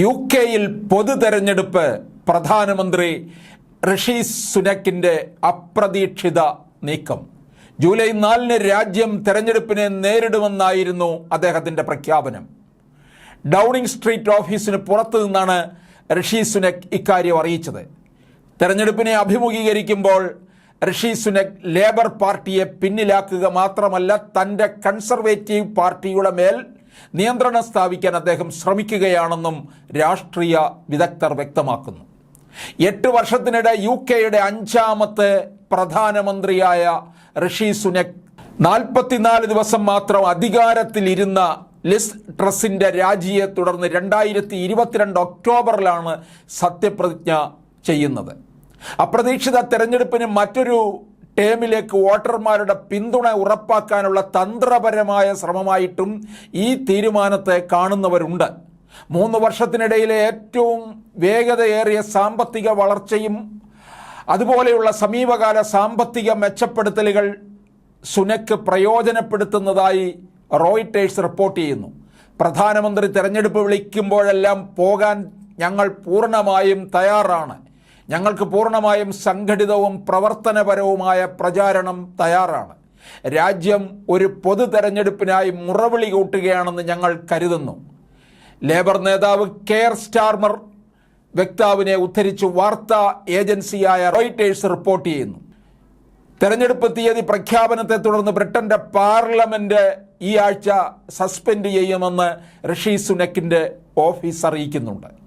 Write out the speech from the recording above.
U കെയിൽ പൊതു തെരഞ്ഞെടുപ്പ് പ്രധാനമന്ത്രി ഋഷി സുനക്കിന്റെ അപ്രതീക്ഷിത നീക്കം. ജൂലൈ നാലിന് രാജ്യം തെരഞ്ഞെടുപ്പിനെ നേരിടുമെന്നായിരുന്നു അദ്ദേഹത്തിന്റെ പ്രഖ്യാപനം. ഡൗണിംഗ് സ്ട്രീറ്റ് ഓഫീസിന് പുറത്തു നിന്നാണ് ഋഷി സുനക് ഇക്കാര്യം അറിയിച്ചത്. തെരഞ്ഞെടുപ്പിനെ അഭിമുഖീകരിക്കുമ്പോൾ ഋഷി സുനക് ലേബർ പാർട്ടിയെ പിന്നിലാക്കുക മാത്രമല്ല തന്റെ കൺസർവേറ്റീവ് പാർട്ടിയുടെ മേൽ നിയന്ത്രണം സ്ഥാപിക്കാൻ അദ്ദേഹം ശ്രമിക്കുകയാണെന്നും രാഷ്ട്രീയ വിദഗ്ധർ വ്യക്തമാക്കുന്നു. എട്ട് വർഷത്തിനിടെ യു കെയുടെ അഞ്ചാമത്തെ പ്രധാനമന്ത്രിയായ ഋഷി സുനക് നാൽപ്പത്തിനാല് ദിവസം മാത്രം അധികാരത്തിലിരുന്ന ലിസ് ട്രസിന്റെ രാജിയെ തുടർന്ന് രണ്ടായിരത്തി ഇരുപത്തിരണ്ട് ഒക്ടോബറിലാണ് സത്യപ്രതിജ്ഞ ചെയ്യുന്നത്. അപ്രതീക്ഷിത തെരഞ്ഞെടുപ്പിന് മറ്റൊരു ടേമിലേക്ക് വോട്ടർമാരുടെ പിന്തുണ ഉറപ്പാക്കാനുള്ള തന്ത്രപരമായ ശ്രമമായിട്ടും ഈ തീരുമാനത്തെ കാണുന്നവരുണ്ട്. മൂന്ന് വർഷത്തിനിടയിലെ ഏറ്റവും വേഗതയേറിയ സാമ്പത്തിക വളർച്ചയും അതുപോലെയുള്ള സമീപകാല സാമ്പത്തിക മെച്ചപ്പെടുത്തലുകൾ സുനക്ക് പ്രയോജനപ്പെടുത്തുന്നതായി റോയിട്ടേഴ്സ് റിപ്പോർട്ട് ചെയ്യുന്നു. പ്രധാനമന്ത്രി തെരഞ്ഞെടുപ്പ് വിളിക്കുമ്പോഴെല്ലാം പോകാൻ ഞങ്ങൾ പൂർണമായും തയ്യാറാണ്. ഞങ്ങൾക്ക് പൂർണമായും സംഘടിതവും പ്രവർത്തനപരവുമായ പ്രചാരണം തയ്യാറാണ്. രാജ്യം ഒരു പൊതു തെരഞ്ഞെടുപ്പിനായി മുറവിളി കൂട്ടുകയാണെന്ന് ഞങ്ങൾ കരുതുന്നു. ലേബർ നേതാവ് കെയർ സ്റ്റാർമർ വക്താവിനെ ഉദ്ധരിച്ച് വാർത്താ ഏജൻസിയായ റോയിറ്റേഴ്സ് റിപ്പോർട്ട് ചെയ്യുന്നു. തെരഞ്ഞെടുപ്പ് തീയതി പ്രഖ്യാപനത്തെ തുടർന്ന് ബ്രിട്ടന്റെ പാർലമെന്റ് ഈ ആഴ്ച സസ്പെൻഡ് ചെയ്യുമെന്ന് ഋഷി സുനക്കിന്റെ ഓഫീസ് അറിയിക്കുന്നുണ്ട്.